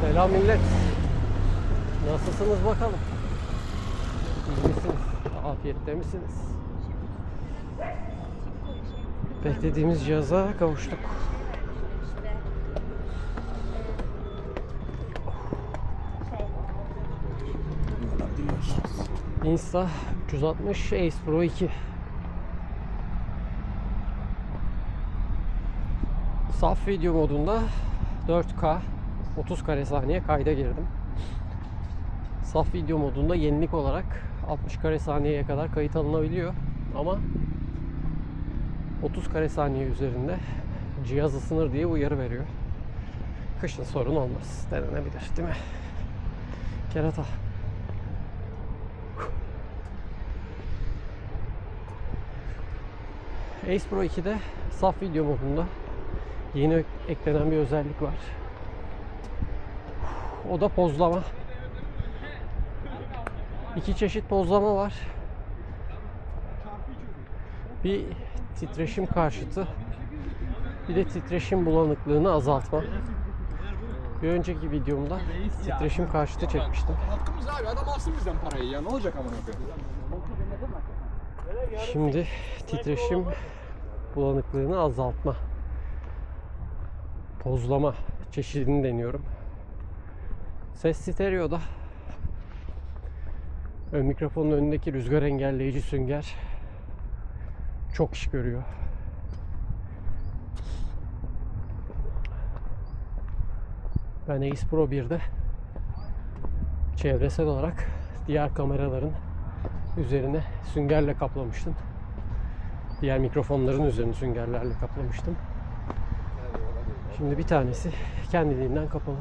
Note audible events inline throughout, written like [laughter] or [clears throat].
Selam millet. Nasılsınız bakalım? İyi misiniz? Afiyette misiniz? Beklediğimiz cihaza kavuştuk. Insta 360 Ace Pro 2. Saf video modunda 4K 30 kare saniye kayda girdim. Saf video modunda yenilik olarak 60 kare saniyeye kadar kayıt alınabiliyor. Ama 30 kare saniye üzerinde cihaz ısınır diye uyarı veriyor. Kışın sorun olmaz. Denenebilir değil mi? Kerata. Ace Pro 2'de saf video modunda yeni eklenen bir özellik var. O da pozlama. İki çeşit pozlama var. Bir titreşim karşıtı, bir de titreşim bulanıklığını azaltma. Bir önceki videomda titreşim karşıtı çekmiştim. Hakkımız abi adam alsın bizden parayı ya ne olacak koyayım. Şimdi titreşim bulanıklığını azaltma. Pozlama çeşidini deniyorum. Ses stereoda. Ön mikrofonun önündeki rüzgar engelleyici sünger çok iş görüyor. Ben Ace Pro 1'de çevresel olarak diğer kameraların üzerine süngerle kaplamıştım. Diğer mikrofonların üzerini süngerlerle kaplamıştım. Şimdi bir tanesi kendiliğinden kapalı.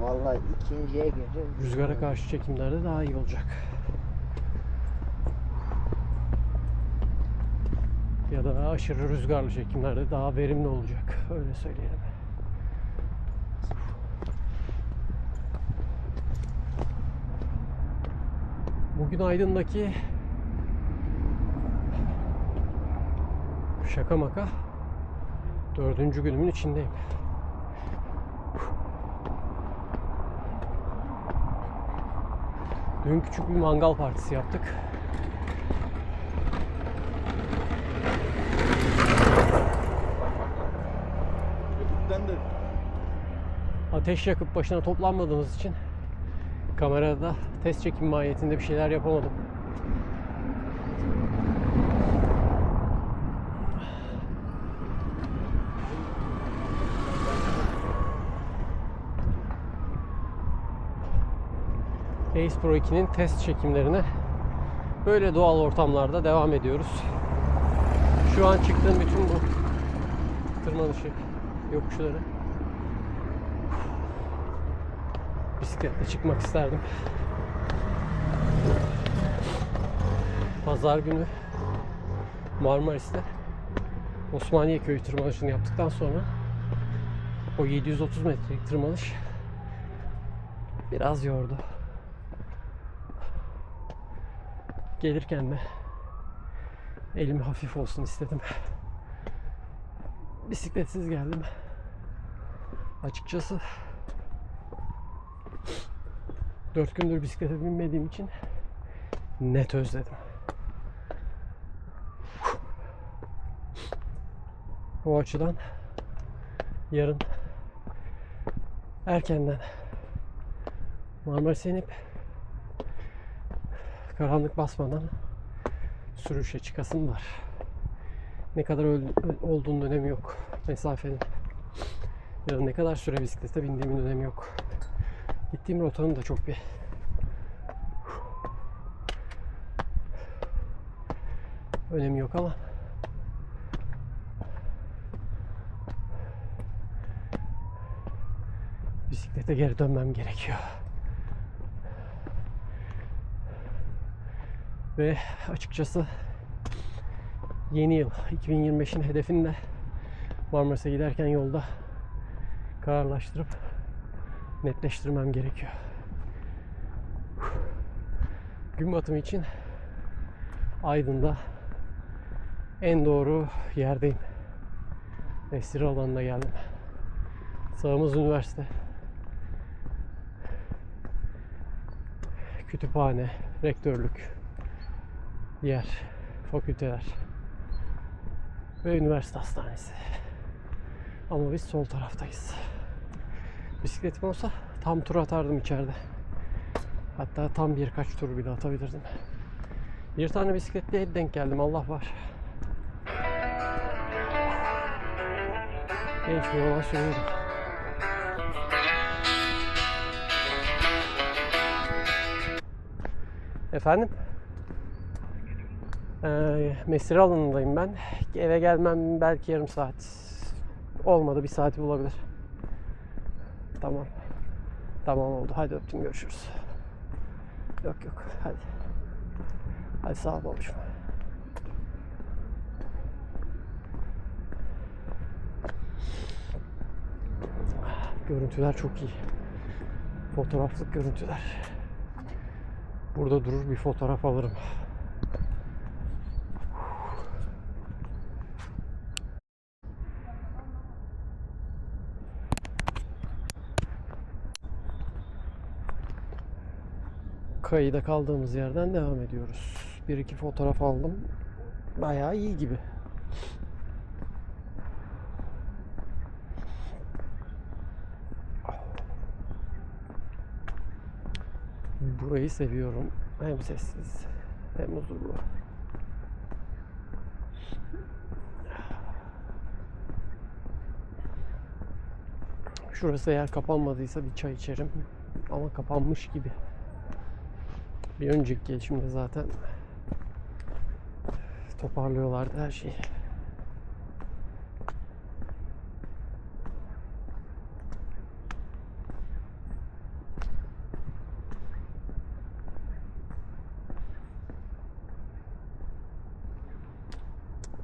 Vallahi ikinciye gireceğim. Rüzgara karşı çekimlerde daha iyi olacak. Ya da aşırı rüzgarlı çekimlerde daha verimli olacak. Öyle söyleyelim. Bugün Aydın'daki şaka maka dördüncü günümün içindeyim. Dün küçük bir mangal partisi yaptık. Ateş yakıp başına toplanmadığımız için kamerada test çekim mahiyetinde bir şeyler yapamadım. Ace Pro 2'nin test çekimlerine böyle doğal ortamlarda devam ediyoruz. Şu an çıktığım bütün bu tırmanışı, yokuşları bisikletle çıkmak isterdim. Pazar günü Marmaris'te Osmaniye köyü tırmanışını yaptıktan sonra o 730 metrelik tırmanış biraz yordu. Gelirken de elim hafif olsun istedim. Bisikletsiz geldim. Açıkçası Dört gündür bisiklete binmediğim için net özledim. O açıdan yarın erkenden Marmaris'e inip karanlık basmadan sürüşe çıkasım var. Ne kadar olduğunun önemi yok. Mesafenin. Ya da ne kadar süre bisiklete bindiğimin önemi yok. Gittiğim rotanın da çok bir önemi yok ama bisiklete geri dönmem gerekiyor. Ve açıkçası yeni yıl 2025'in hedefini de Marmaris'e giderken yolda kararlaştırıp netleştirmem gerekiyor. Gün batımı için Aydın'da en doğru yerdeyim. Esir alanına geldim. Sağımız üniversite. Kütüphane, rektörlük, diğer fakülteler ve üniversite hastanesi. Ama biz sol taraftayız. Bisikletim olsa tam tur atardım içeride. Hatta tam birkaç tur bile atabilirdim. Bir tane bisikletliye denk geldim Allah var. Genç bir olan sürüyordu. Efendim? Ee, mesire alanındayım ben. Eve gelmem belki yarım saat. Olmadı bir saati bulabilir. Tamam. Tamam oldu. Hadi öptüm görüşürüz. Yok yok hadi. Hadi sağ ol babacığım. Görüntüler çok iyi. Fotoğraflık görüntüler. Burada durur bir fotoğraf alırım. Kayıda kaldığımız yerden devam ediyoruz. Bir iki fotoğraf aldım. Bayağı iyi gibi. Burayı seviyorum. Hem sessiz hem huzurlu. Şurası eğer kapanmadıysa bir çay içerim. Ama kapanmış gibi. Bir önceki gelişimde zaten toparlıyorlardı her şeyi.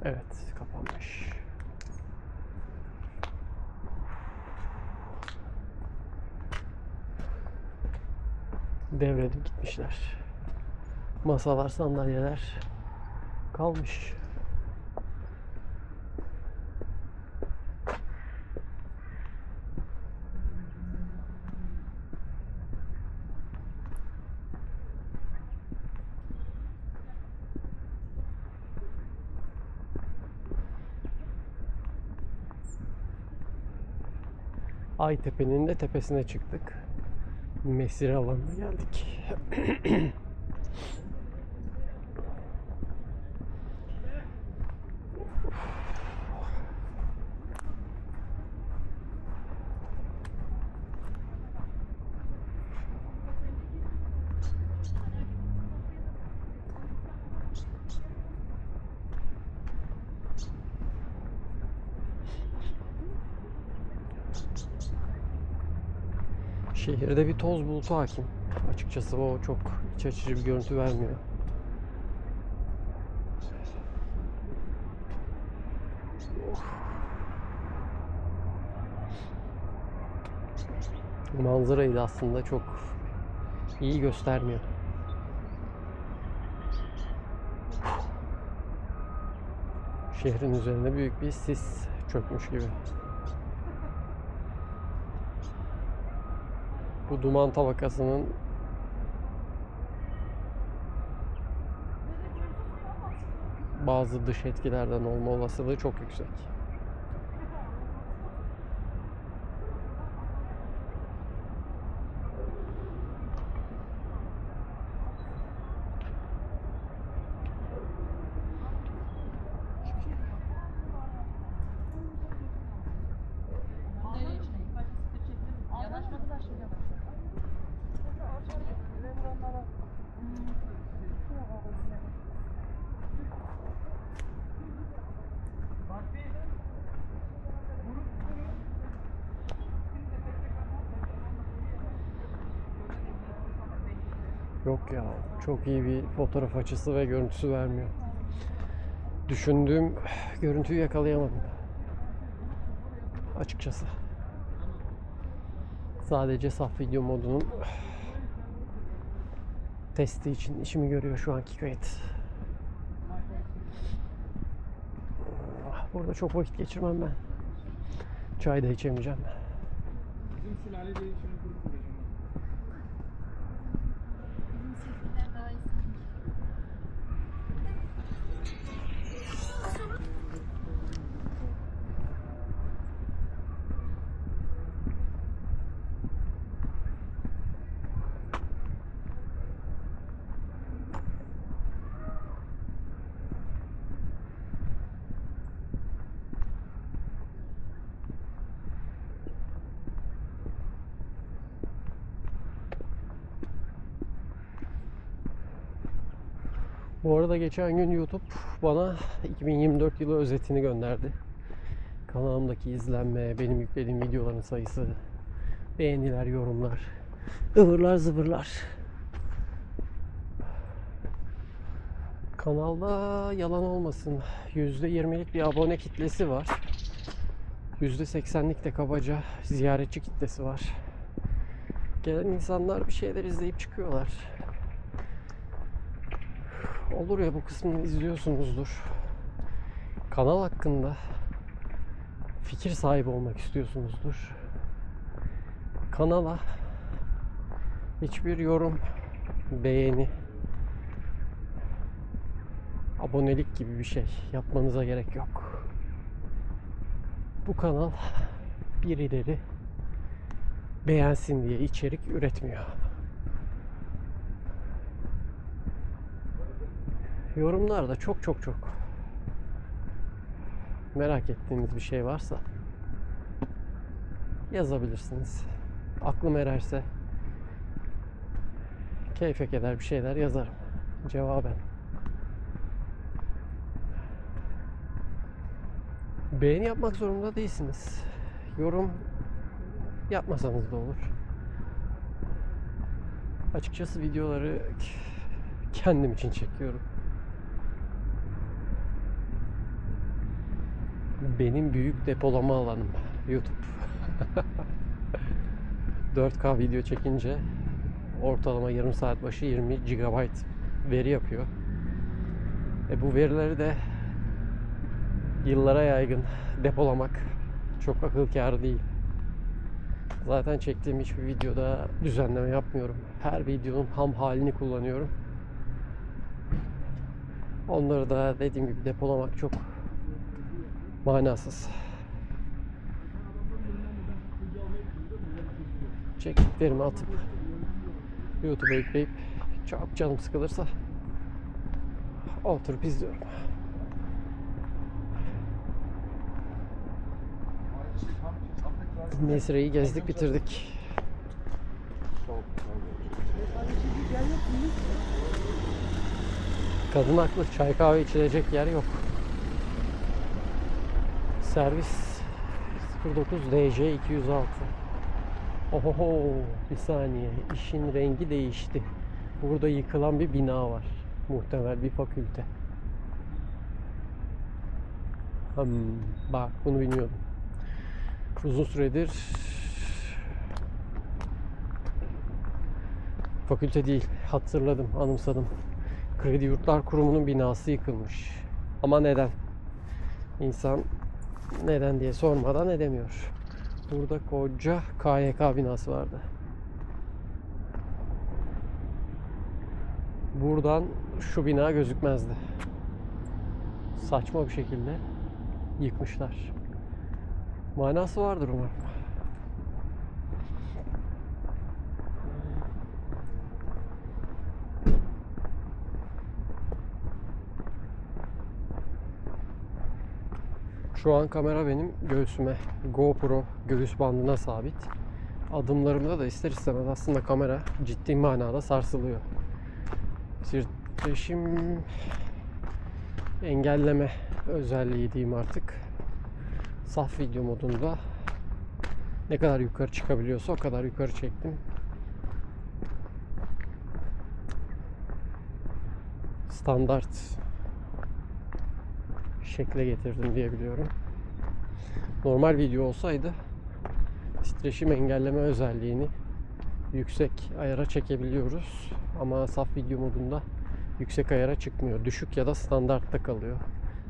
Evet, kapanmış. Devredip gitmişler. Masalar, sandalyeler kalmış. Aytepe'nin de tepesine çıktık. Mesire alanına geldik. [clears throat] Şehirde bir toz bulutu hakim. Açıkçası o çok iç açıcı bir görüntü vermiyor. Manzarayı da aslında çok iyi göstermiyor. Şehrin üzerine büyük bir sis çökmüş gibi. Bu duman tabakasının bazı dış etkilerden olma olasılığı çok yüksek. Yok ya çok iyi bir fotoğraf açısı ve görüntüsü vermiyor. Düşündüğüm [sighs] görüntüyü yakalayamadım. Açıkçası. Sadece saf video modunun [sighs] testi için işimi görüyor şu anki kayıt. Burada çok vakit geçirmem ben. Çay da içemeyeceğim. Bizim sülale değil şunu Bu arada geçen gün YouTube bana 2024 yılı özetini gönderdi. Kanalımdaki izlenme, benim yüklediğim videoların sayısı, beğeniler, yorumlar, ıvırlar zıvırlar. Kanalda yalan olmasın %20'lik bir abone kitlesi var. %80'lik de kabaca ziyaretçi kitlesi var. Gelen insanlar bir şeyler izleyip çıkıyorlar. Olur ya bu kısmını izliyorsunuzdur. Kanal hakkında fikir sahibi olmak istiyorsunuzdur. Kanala hiçbir yorum, beğeni, abonelik gibi bir şey yapmanıza gerek yok. Bu kanal birileri beğensin diye içerik üretmiyor. Yorumlarda çok çok çok merak ettiğiniz bir şey varsa yazabilirsiniz. Aklım ererse keyfe keder bir şeyler yazarım. Cevaben. Beğeni yapmak zorunda değilsiniz. Yorum yapmasanız da olur. Açıkçası videoları kendim için çekiyorum. Benim büyük depolama alanım YouTube. [laughs] 4K video çekince ortalama yarım saat başı 20 GB veri yapıyor. E bu verileri de yıllara yaygın depolamak çok akıl kârı değil. Zaten çektiğim hiçbir videoda düzenleme yapmıyorum. Her videonun ham halini kullanıyorum. Onları da dediğim gibi depolamak çok manasız. Çektiklerimi atıp YouTube'a yükleyip çok canım sıkılırsa oturup izliyorum. Nesre'yi gezdik bitirdik. Kadın haklı. Çay kahve içilecek yer yok. Servis 09 DJ 206. Ohoho bir saniye. İşin rengi değişti. Burada yıkılan bir bina var. Muhtemel bir fakülte. Hmm, bak bunu bilmiyordum. Uzun süredir fakülte değil hatırladım anımsadım. Kredi Yurtlar Kurumu'nun binası yıkılmış. Ama neden? İnsan neden diye sormadan edemiyor. Burada koca KYK binası vardı. Buradan şu bina gözükmezdi. Saçma bir şekilde yıkmışlar. Manası vardır umarım. Şu an kamera benim göğsüme GoPro göğüs bandına sabit. Adımlarımda da ister istemez aslında kamera ciddi manada sarsılıyor. Titreşim engelleme özelliği diyeyim artık. Saf video modunda ne kadar yukarı çıkabiliyorsa o kadar yukarı çektim. Standart şekle getirdim diye biliyorum. Normal video olsaydı titreşim engelleme özelliğini yüksek ayara çekebiliyoruz. Ama saf video modunda yüksek ayara çıkmıyor. Düşük ya da standartta kalıyor.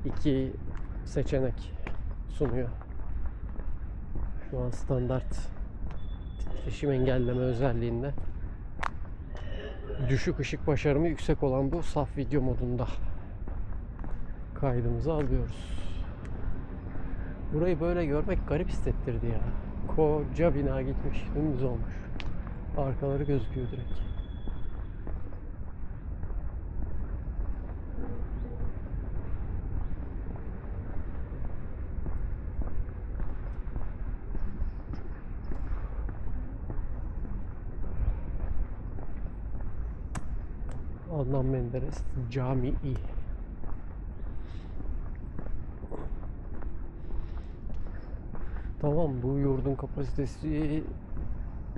İki seçenek sunuyor. Şu an standart titreşim engelleme özelliğinde düşük ışık başarımı yüksek olan bu saf video modunda kaydımızı alıyoruz. Burayı böyle görmek garip hissettirdi ya. Koca bina gitmiş, dümdüz olmuş. Arkaları gözüküyor direkt. Adnan Menderes Camii. Tamam bu yurdun kapasitesi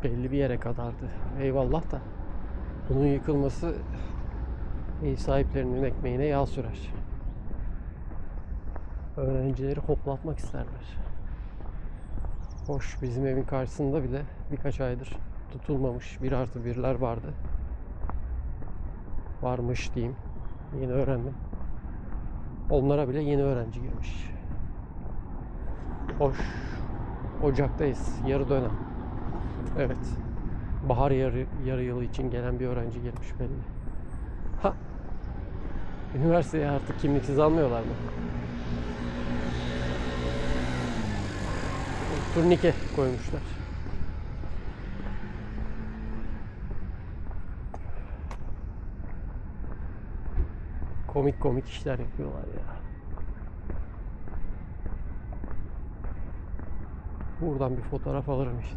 belli bir yere kadardı. Eyvallah da bunun yıkılması ev sahiplerinin ekmeğine yağ sürer. Öğrencileri hoplatmak isterler. Hoş bizim evin karşısında bile birkaç aydır tutulmamış bir artı birler vardı. Varmış diyeyim. Yeni öğrendim. Onlara bile yeni öğrenci girmiş. Hoş. Ocaktayız. Yarı dönem. Evet. Bahar yarı, yarı yılı için gelen bir öğrenci girmiş belli. Ha. Üniversiteye artık kimliksiz almıyorlar mı? Turnike koymuşlar. Komik komik işler yapıyorlar ya. Buradan bir fotoğraf alırım işte.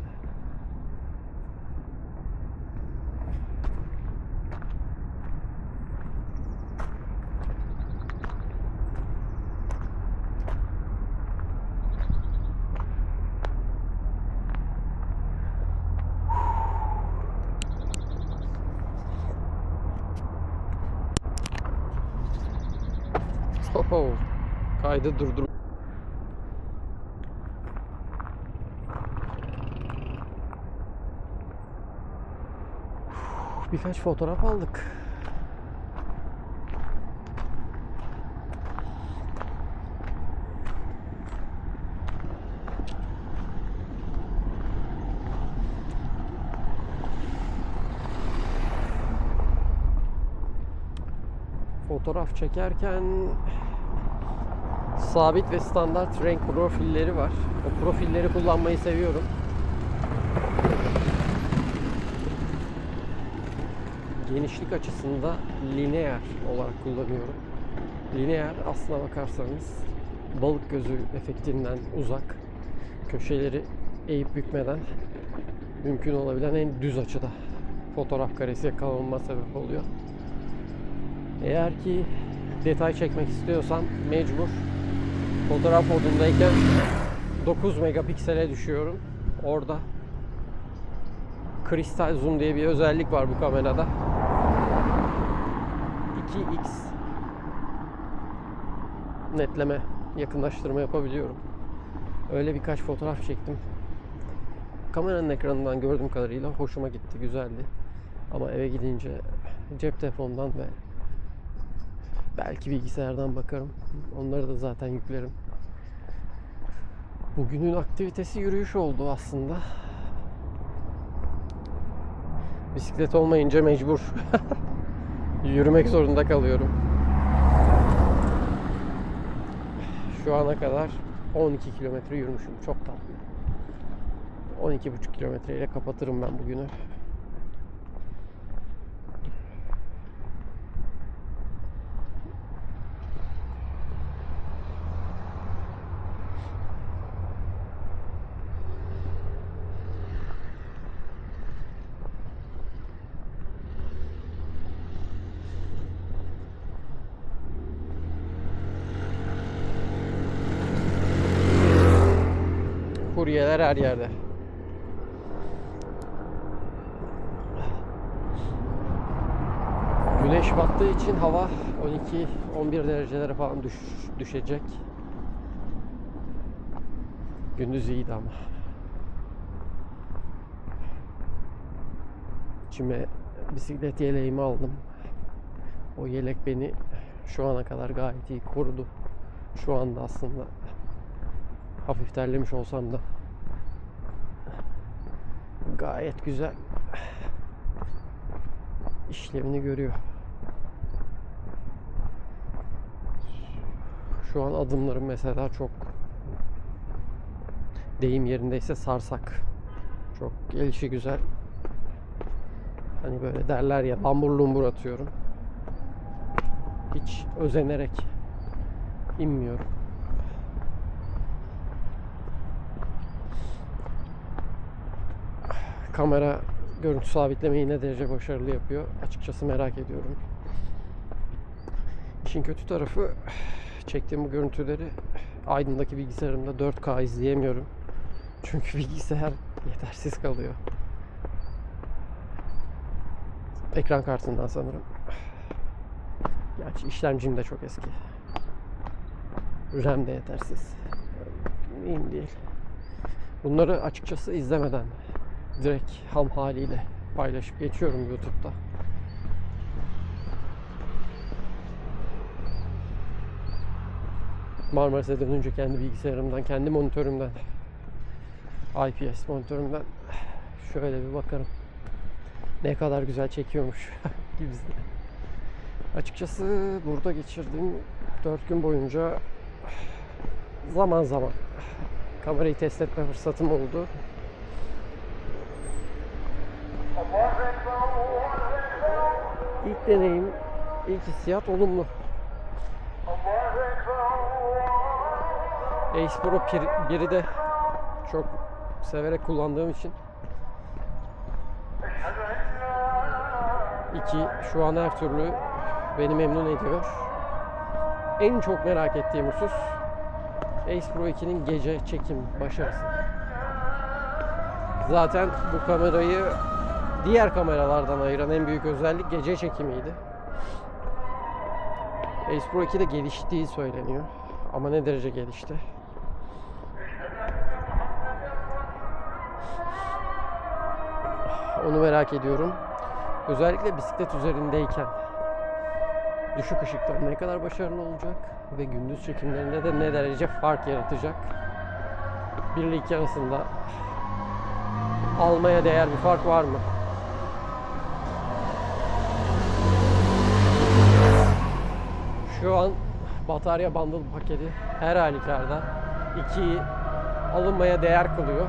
Oho. Kaydı durdur. Birkaç fotoğraf aldık. Fotoğraf çekerken sabit ve standart renk profilleri var. O profilleri kullanmayı seviyorum. Genişlik açısında lineer olarak kullanıyorum. Lineer aslına bakarsanız balık gözü efektinden uzak, köşeleri eğip bükmeden mümkün olabilen en düz açıda fotoğraf karesi yakalanma sebep oluyor. Eğer ki detay çekmek istiyorsam mecbur fotoğraf modundayken 9 megapiksele düşüyorum. Orada kristal zoom diye bir özellik var bu kamerada. 2x netleme, yakınlaştırma yapabiliyorum. Öyle birkaç fotoğraf çektim. Kameranın ekranından gördüğüm kadarıyla hoşuma gitti, güzeldi. Ama eve gidince cep telefonundan ve belki bilgisayardan bakarım. Onları da zaten yüklerim. Bugünün aktivitesi yürüyüş oldu aslında. Bisiklet olmayınca mecbur [laughs] yürümek zorunda kalıyorum. Şu ana kadar 12 kilometre yürümüşüm. Çok tatlı. 12,5 kilometre ile kapatırım ben bugünü. Her yerde. Güneş battığı için hava 12-11 derecelere falan düş, düşecek. Gündüz iyiydi ama. İçime bisiklet yeleğimi aldım. O yelek beni şu ana kadar gayet iyi korudu. Şu anda aslında hafif terlemiş olsam da gayet güzel işlevini görüyor. Şu an adımlarım mesela çok deyim yerindeyse sarsak. Çok gelişi güzel. Hani böyle derler ya lambur lumbur atıyorum. Hiç özenerek inmiyorum. Kamera görüntü sabitlemeyi ne derece başarılı yapıyor açıkçası merak ediyorum. İşin kötü tarafı çektiğim bu görüntüleri Aydın'daki bilgisayarımda 4K izleyemiyorum. Çünkü [laughs] bilgisayar yetersiz kalıyor. Ekran kartından sanırım. Gerçi işlemcim de çok eski. RAM de yetersiz. Mühim değil. Bunları açıkçası izlemeden direkt ham haliyle paylaşıp geçiyorum YouTube'da. Marmaris'e dönünce kendi bilgisayarımdan, kendi monitörümden, IPS monitörümden şöyle bir bakarım. Ne kadar güzel çekiyormuş [laughs] gibisine. Açıkçası burada geçirdiğim 4 gün boyunca zaman zaman kamerayı test etme fırsatım oldu. İlk deneyim, ilk hissiyat olumlu. Ace Pro 1'i de çok severek kullandığım için İki, şu an her türlü beni memnun ediyor. En çok merak ettiğim husus Ace Pro 2'nin gece çekim başarısı. Zaten bu kamerayı diğer kameralardan ayıran en büyük özellik gece çekimiydi. Ace Pro 2'de geliştiği söyleniyor. Ama ne derece gelişti? Onu merak ediyorum. Özellikle bisiklet üzerindeyken düşük ışıkta ne kadar başarılı olacak ve gündüz çekimlerinde de ne derece fark yaratacak. Bir ile iki arasında almaya değer bir fark var mı? Şu an batarya bundle paketi her halükarda 2'yi alınmaya değer kılıyor.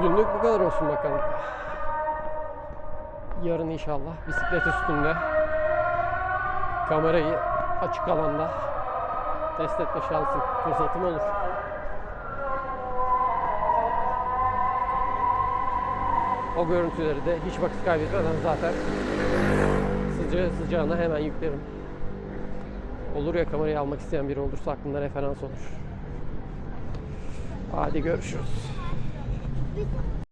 Bugünlük bu kadar olsun bakalım. Yarın inşallah bisiklet üstünde kamerayı açık alanda test etme şansım, fırsatım olur. O görüntüleri de hiç vakit kaybetmeden zaten sıcağı sıcağına hemen yüklerim. Olur ya kamerayı almak isteyen biri olursa aklında referans olur. Hadi görüşürüz. This one.